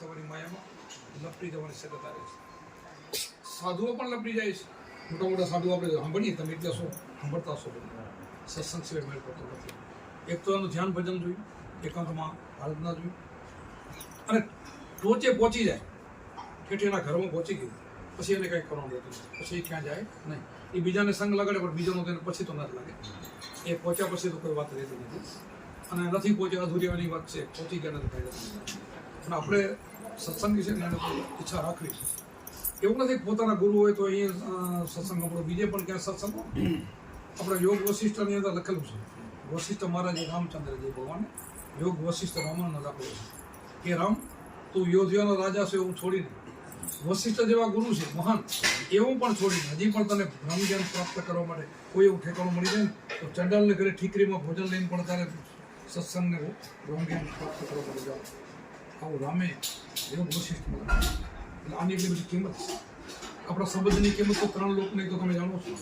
પાછા માયામાં લપટી જવાની શક્યતા રહે છે. સાધુઓ પણ લપટી જાય છે. મોટા મોટા સાધુઓ આપણે સાંભળીએ, તમે એટલે શું સાંભળતા હશો સત્સંગ સિવાય મેળ પડતો નથી. એક તો એનું ધ્યાન ભજન જોયું, એકાંતમાં આરાધના જોયું અને ટોચે પહોંચી જાય. ઠેઠ ઘરમાં પહોંચી ગયું. પછી એને કંઈ કરવાનું રહેતું પછી એ ક્યાં જાય? નહીં. એ બીજાને સંગ લગાડે, પણ બીજાનો તેને પછી તો ના જ લાગે. એ પહોંચ્યા પછી તો કોઈ વાત રહેતી નથી. અને નથી પહોંચ્યા અધૂરીવાની વાત છે. પહોંચી ગયા નથી ફાયદો પણ આપણે સત્સંગી એને ઈચ્છા રાખવી એવું નથી પોતાના ગુરુ હોય તો એ સત્સંગ આપણો બીજે પણ ક્યાં સત્સંગ આપણે યોગ વશિષ્ઠની અંદર લખેલું છે. વશિષ્ઠ મહારાજે રામચંદ્રજી ભગવાને યોગ વશિષ્ઠ રામાનંદ આપેલું છે. કે રામ, તું યોધ્યાનો રાજા છે એવું છોડીને વશિષ્ઠ જેવા ગુરુ છે, મહાન. એવું પણ છોડીને હજી પણ તને બ્રહ્મ જ્ઞાન પ્રાપ્ત કરવા માટે કોઈ એવું ઠેકાણું મળી જાય ને, તો ચંડાલને ઘરે ઠીકરીમાં ભોજન લઈને પણ તારે સત્સંગને બ્રહ્મ જ્ઞાન પ્રાપ્ત કરવા માટે જાઓ. આવું રામે એવું વશિષ્ઠ એટલે આની એટલી બધી કિંમત આપણા સંબંધની કિંમત તો ત્રણ લોકની તો તમે જાણો છો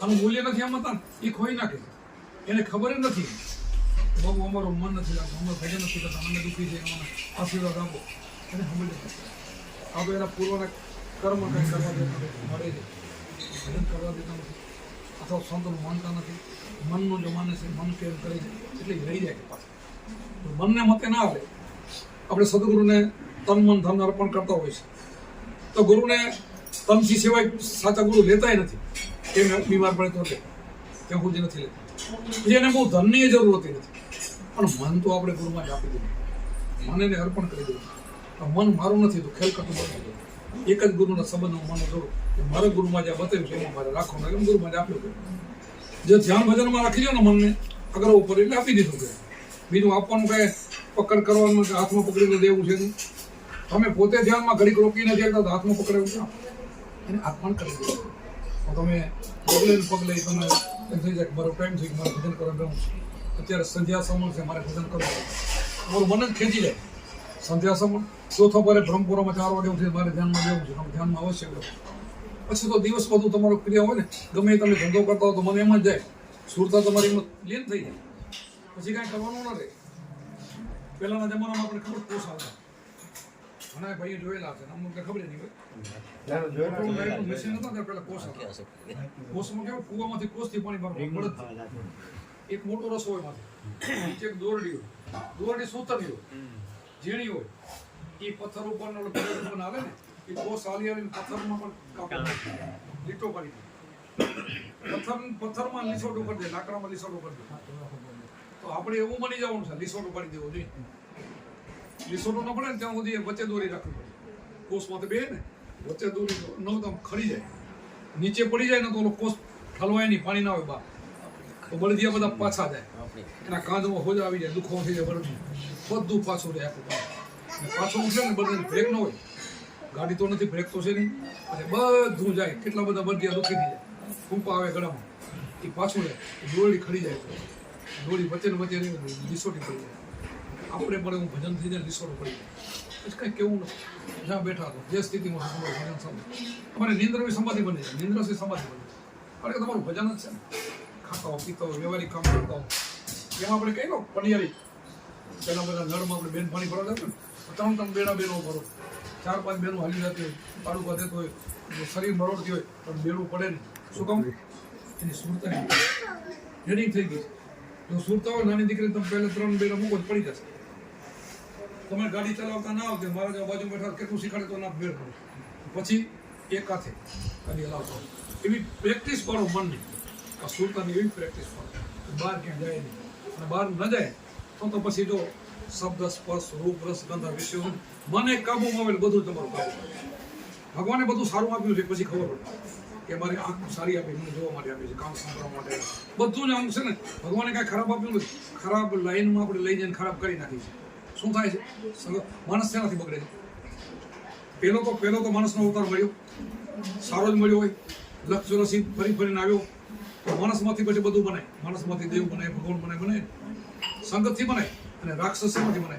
આનું મૂલ્ય નથી આમ હતા એ ખોઈ નાખે એને ખબર જ નથી બહુ અમારું મન નથી લાગતું અમે ભજન નથી કરતા મને દુઃખી છે અમને આશીર્વાદ આપો એને સમજ આપણે એના પૂર્વના કર્મ કંઈ કરવા દેતા નથી મળે છે ભજન કરવા દેતા નથી અથવા સંતનું માનતા નથી મનનો જો માને છે મન કેમ કરે છે એટલે રહી જાય પાછું મનને મતે ના આવે. આપણે સદગુરુને તન મન ધન અર્પણ કરતા હોય છે. તો ગુરુને તનથી સિવાય સાચા ગુરુ લેતાય નથી. એમ બીમાર પડે તો લે. ત્યાં સુધી નથી લેતા. એને બહુ ધનની જરૂર હોતી નથી. પણ મન તો આપણે ગુરુમાં જ આપી દીધું મન એને અર્પણ કરી દીધું તો મન મારું નથી તો ખેલ કરતું બતાવી એક જ ગુરુના સંબંધ હું મને જોડું કે મારે ગુરુમાં જે બતાવ્યું છે, એમાં મારે રાખવાનું એમ ગુરુમાં જ આપ્યું જે ધ્યાન ભજનમાં રાખી દો ને મનને અગ્ર ઉપર એટલે આપી દીધું કે બીજું આપવાનું કાંઈ પકડ કરવાનું હાથમાં પકડીને દેવું છે નહીં. તમે પોતે ધ્યાનમાં ઘડીક રોકી નથી શકતા તો હાથમાં પકડાવું ક્યાં એને અર્પણ કરી દો. તમે પગલે પગલે તમે એમ થઈ જાય મારો ટાઈમ છે મારે ભજન કરવા છે. અત્યારે સંધ્યા સમણ છે, મારે ભજન કરવું તમારું મારું મન જ ખેંચી જાય. સંધ્યા સમણ, ચોથો પરે બ્રહ્મપુરામાં ચાર વાગે ઉઠી મારે ધ્યાનમાં દેવું છે. તમે ધ્યાનમાં અવશ્ય લો પછી તો દિવસ બધું તમારો ક્રિયા હોય ને. ગમે તમે ધંધો કરતા હો તો મને એમ જ જાય. સુરતા તમારી લીન થઈ જાય. પછી કાંઈ કરવાનું નથી. પેલાના પહેલાના જમાનામાં આપણે ખબર કોષ આવતા. ઘણા ભાઈઓ જોયેલા છે. અમુક ખબર નહીં હોય. મશીન ત્યારે પહેલા કોસ હતા. કોસમાં કેવું? કૂવામાંથી કોસથી પાણી ભરવાનું એક મોટો રસ હોયમાંથી નીચે એક દોરડી હોય. દોરડી સૂતરની હોય. ઝીણી હોય. એ પથ્થર ઉપર આવે ને એ કોસ હાલી હાલીને પથ્થરમાં પણ કાપો. લીટો પાડી પથ્થર પથ્થરમાં લીસોટું કરી દે લાકડામાં લીસોટું કરી દે. તો આપણે એવું બની જવાનું છે લીસોટું પાડી દેવું જોઈએ. લીસોટું ન પડે ને ત્યાં સુધી વચ્ચે દોરી રાખવી પડે. તો બે ને, વચ્ચે દોરી ન તો ખરી જાય. નીચે પડી જાય ને તો ઓલો કોષ ઠલવાય નહીં, પાણી ના હોય બા તો બળદિયા બધા પાછા જાય. એના કાંધમાં હોજ આવી જાય દુખો થઈ જાય બળદી બધું પાછું રહે આખું અને પાછું ઉઠે ને બળદને બ્રેક ન હોય. ગાડી તો નથી બ્રેક તો છે નહીં. એટલે બધું જાય. કેટલા બધા બળદિયા દુખી થઈ જાય. ફૂંપા આવે ગળામાં. એ પાછું રહે દોરડી ખડી જાય. દોરી વચ્ચે વચ્ચે લીસોટી પડી જાય. આપણે પણ હું ભજન થઈ જાય લીસોટું પડી જાય. પછી કંઈ કેવું નથી જ્યાં બેઠા હતો જે સ્થિતિમાં તમારું ભજન સંભાળ. અમારે નિંદ્ર સમાધિ બની જાય. નિંદ્રથી સમાધિ બની જાય. તમારું ભજન જ છે ખાતા હો પીતા હો વ્યવહારિક કામ કરતા હો એમાં આપણે કહીએ ને પનિયારી. પહેલાં બધા નળમાં આપણે બેન પાણી ભરવા જતું ને ત્રણ ત્રણ બેડા બેનો ભરો. ચાર પાંચ બેનો હાલી જતી હોય તાળુકા તો હોય શરીર મરોડતી હોય, પણ બેડું પડે ને શું કામ? એની સુરતા રેડી થઈ ગઈ. જો સુરતા હોય, નાની દીકરી તમે પહેલે ત્રણ બેડા મૂકો પડી જશે. તમે ગાડી ચલાવતા ના આવતી મારા જેવા બાજુ બેઠા કેટલું શીખાડે તો ના ભેળ પડે. પછી એક હાથે ગાડી હલાવતો એવી પ્રેક્ટિસ કરો મનની. આ સુરતાની એવી પ્રેક્ટિસ કરો બહાર ક્યાં જાય નહીં. અને બહાર ન જાય તો તો પછી જો શબ્દ, સ્પર્શ, રૂપ, રસ, ગંધ વિષયો મને કાબુમાં આવેલ બધું તમારું કાબુ ભગવાને બધું સારું આપ્યું છે, પછી ખબર પડે. કે મારી આંખ સારી આપી, મને જોવા માટે આપી છે, કામ સાંભળવા માટે. બધું જ આમ છે ને, ભગવાને કાંઈ ખરાબ આપ્યું નથી. ખરાબ લાઈનમાં આપણે લઈ જઈને ખરાબ કરી નાખી છે. શું થાય છે? માણસ શેનાથી બગડે છે? પેલો તો પેલો તો માણસનો અવતાર મળ્યો. સારો જ મળ્યો હોય. લક્ષ ચોરસી ફરી ફરીને આવ્યો. તો માણસમાંથી પછી બધું બનાય માણસમાંથી દેવ બને, ભગવાન બને બનાય સંગતથી બનાય અને રાક્ષસ બને?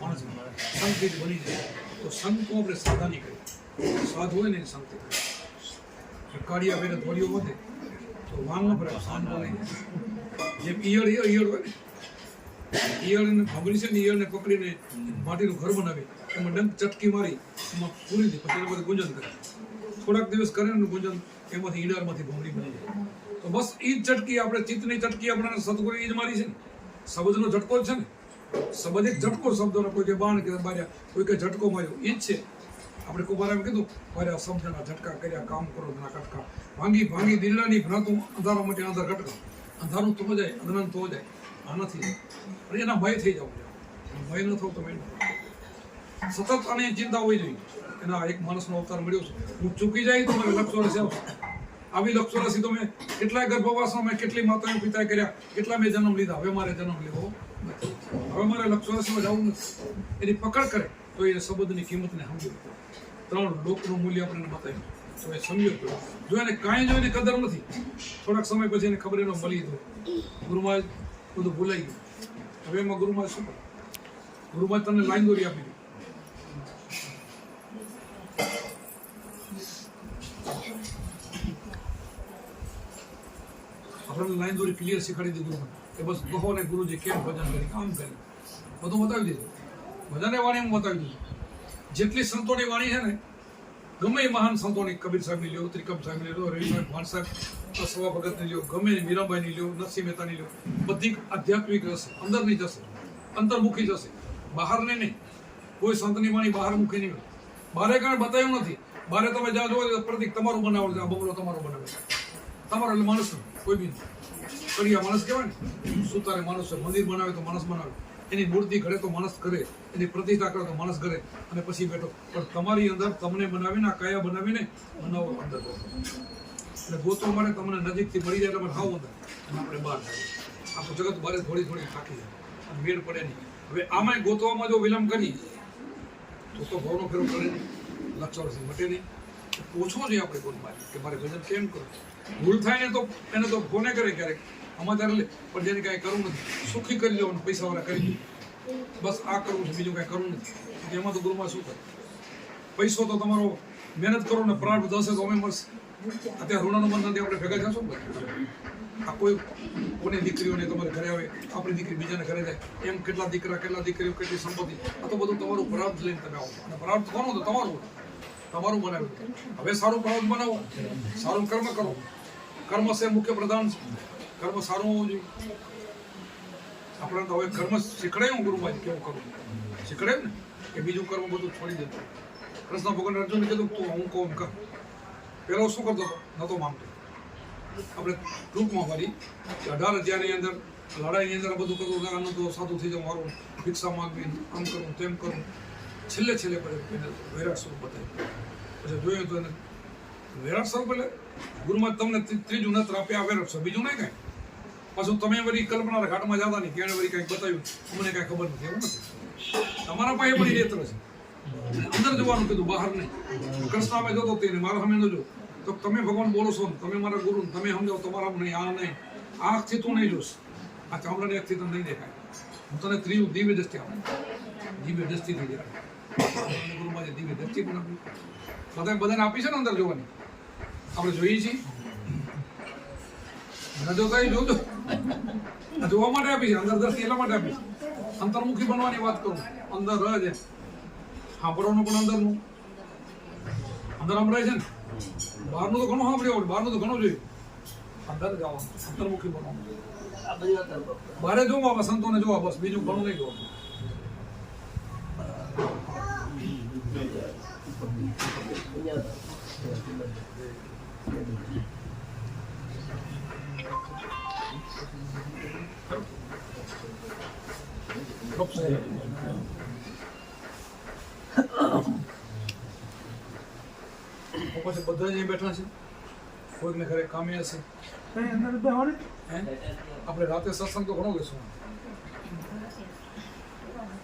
માણસ બનાય સંગથી બની જાય. તો સંતો આપણે સાધાની કરીએ. સાધુ હોય ને સંગતિ કરીએ કાળિયા બેને થોડીઓ વધે. તો વાંગ ન ભરે સાન જેમ ઈયળ ઈયળ ઈયળ હોય ઈયળને ભાંભરી છે ને, ઈયળને પકડીને માટીનું ઘર બનાવે. એમાં ડંક ચટકી મારી, એમાં પૂરી દે, પછી એને ગુંજન કરે. થોડાક દિવસ કરે ને, ગુંજન, એમાંથી ઈડારમાંથી ભમરી બની જાય. તો બસ એ જ ચટકી આપણે, ચિત્તની ચટકી આપણને સદગુરુ એ જ મારી છે ને. શબ્દનો ઝટકો જ છે ને. એક ઝટકો શબ્દોનો કોઈ કે બાણ કે બાર્યા, કોઈ કે ઝટકો માર્યો એ જ છે. આપણે કુમારામ કીધું મારે સમજણા ઝટકા કર્યા, કામ કરો ના કટકા. ભાંગી ભાંગી દિલ્લાની ભ્રાતું અંધારા માટે અંધાર કટકા. અંધારું તો જાય અજ્ઞાન તો જાય. આ નથી. અને એના ભય થઈ જાવ ભય ન થવું તમે સતત અને ચિંતા હોવી જોઈએ. એના એક માણસનો અવતાર મળ્યો છે. હું ચૂકી જાય તો મારે લક્ષો રસી આવશે આવી લક્ષો રસી તો મેં કેટલાય ગર્ભવાસમાં મેં કેટલી માતાઓ પિતાએ કર્યા, કેટલા મેં જન્મ લીધા? હવે મારે જન્મ લેવો હવે મારે લક્ષો રસીમાં જવું નથી. એની પકડ કરે. તો એ શબ્દની કિંમતને સમજવું ત્રણ લોકનું મૂલ્ય આપણને બતાવ્યું. તો એ સમજ્યો તો જો એને કાંઈ જો એની કદર નથી, થોડાક સમય પછી એને ખબર એનો મળી દો ગુરુમાં બધું ભૂલાઈ ગયું. હવે એમાં ગુરુમાં શું? ગુરુમાં તમને લાઈન દોરી આપી આપણને લાઈન દોરી ક્લિયર શીખવાડી દીધું કે બસ કહો ને ગુરુજી કેમ ભજન કરી આમ કરી. બધું બતાવી દીધું ભજને વાણી બતાવી દીધું જેટલી સંતોની વાણી છે ને, ગમે મહાન સંતોની, કબીર સાહેબની લ્યો, ત્રિકમ સાહેબની લ્યો લો સાહેબ ભાણ સાહેબ સવા ભગતની લ્યો, ગમે મીરાબાઈની લ્યો, નરસિંહ મહેતાની લ્યો, બધી આધ્યાત્મિક હશે અંદરની જશે, અંતર્મુખી જશે. બહારની નહીં. કોઈ સંતની વાણી બહાર મુખી નહીં. બારે કાંઈ બતાવ્યું નથી. બારે તમે જ્યાં જોવો પ્રતિક તમારું બનાવો છે, આ બંગલો તમારો બનાવે તમારો એટલે માણસ કોઈ બી. કડિયા માણસ કહેવાય ને, સુતારે માણસ મંદિર બનાવે તો માણસ બનાવે. એની મૂર્તિ ઘડે તો માણસ કરે, એની પ્રતિષ્ઠા કરે તો માણસ કરે, અને પછી બેઠો. પણ તમારી અંદર તમને બનાવીને, આ બનાવીને બનાવો અંદર. એટલે ગોતવા માટે તમને નજીકથી મળી જાય એટલે હાવ અંદર અને આપણે બહાર. આખું જગત બારે થોડી થોડી થાકી જાય. અને મેળ પડે નહીં. હવે આમાંય ગોતવામાં જો વિલંબ કરી, તો તો ભાવનો ફેરો પડે નહીં. લક્ષણથી મટે નહીં. પૂછવો જોઈએ આપણે ગુરુમાં કે મારે ભજન કેમ કરું ભૂલ થાય ને તો એને તો ફોને કરે ક્યારેક. સમાચાર લે, પણ જેને કાંઈ કરવું નથી, સુખી કરી લેવાનું, પૈસાવાળા કરી બસ આ કરવું છે, બીજું કાંઈ કરવું નથી. એમાં તો ગુરુમાં શું કરે પૈસો તો તમારો મહેનત કરો ને પ્રાર્થ દસ તો અમે મળશે. અત્યારે ઋણાનું બંધનથી આપણે ભેગા થશો આ કોઈ કોની દીકરીઓને તમારે ઘરે આવે, આપણી દીકરી બીજાને ઘરે જાય, એમ કેટલા દીકરા, કેટલા દીકરીઓ, કેટલી સંપત્તિ? આ તો બધું તમારું પ્રાર્થ લઈને તમે આવો અને પ્રાર્થ કોનું? તો તમારું. તમારું બનાવ્યું. હવે સારું પ્રાર્થ બનાવો. સારું કર્મ કરો. કર્મ છે મુખ્ય પ્રધાન છે. કર્મ સારું હોવું જોઈએ. આપણે તો હવે કર્મ શીખડાયું ગુરુમાં કેવું કરવું? શીખડાયું ને? કે બીજું કર્મ બધું છોડી દેતું. કૃષ્ણ ભગવાન અર્જુન કીધું તું હું કહું કર. પેલો શું કરતો હતો? નતો માનતો. આપણે ટૂંકમાં કે અઢાર અધ્યાયની અંદર, લડાઈની અંદર બધું કરવું આનું તો સાદું થઈ જાઉં, મારું ભિક્ષા માગવી આમ કરું, તેમ કરું. છેલ્લે છેલ્લે પડે વૈરાગ સ્વરૂપ બતાવ્યું. પછી જોયું તો એને. વૈરાટ સ્વરૂપ એટલે ગુરુમાં તમને ત્રી- ત્રીજું નત્ર આપ્યા વૈરાટ સ્વરૂપ બીજું નહીં કાંઈ. પાછું તમે વળી કલ્પના ઘાટમાં જતા નહીં. કેણે વળી કાંઈક બતાવ્યું? અમને કાંઈ ખબર નથી. એવું નથી. તમારા પાસે પણ નેત્ર છે. અંદર જોવાનું કીધું, બહાર નહીં. કૃષ્ણ અમે જોતો તેને. મારા સામે ન જો તો તમે ભગવાન બોલો છો તમે મારા ગુરુ તમે સમજાવો, તમારા નહીં, આ નહીં. આંખથી તું નહીં જોશ. આ ચામડાની આંખથી તમને નહીં દેખાય. હું તને ત્રીજું દિવ્ય દ્રષ્ટિ આપું. દિવ્ય દ્રષ્ટિ થઈ જાય. આપી બધાને આપી છે ને અંદર જોવાની. આપણે જોઈએ છીએ. મને જોતા જોજો જોવા માટે આપી છે. અંદર દ્રષ્ટિ એટલા માટે આપી છે. અંતર્મુખી બનવાની વાત કરું. અંદર રહે છે. સાંભળવાનું પણ અંદરનું. અંદર સાંભળાય છે ને. બહારનું તો ઘણું સાંભળ્યું આવડે બહારનું તો ઘણું જોયું. અંદર જવાનું. અંતર્મુખી બનવાનું. બારે જોવા સંતોને જોવા બસ. બીજું ઘણું નહીં જોવાનું. પછી બધા જ બેઠા છે. કોઈકને ઘરે કામે હશે આપણે રાતે સત્સંગ તો ઘણો લેશું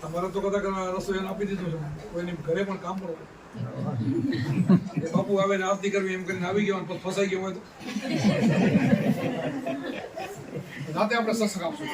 તમારે તો કદાચ રસોઈ આપી દીધું છે. કોઈની ઘરે પણ કામ કરો એ બાપુ આવે ને આરતી કરવી એમ કરીને આવી ગયો ફસાઈ ગયો હોય તો. રાતે આપણે સત્સંગ આપશું.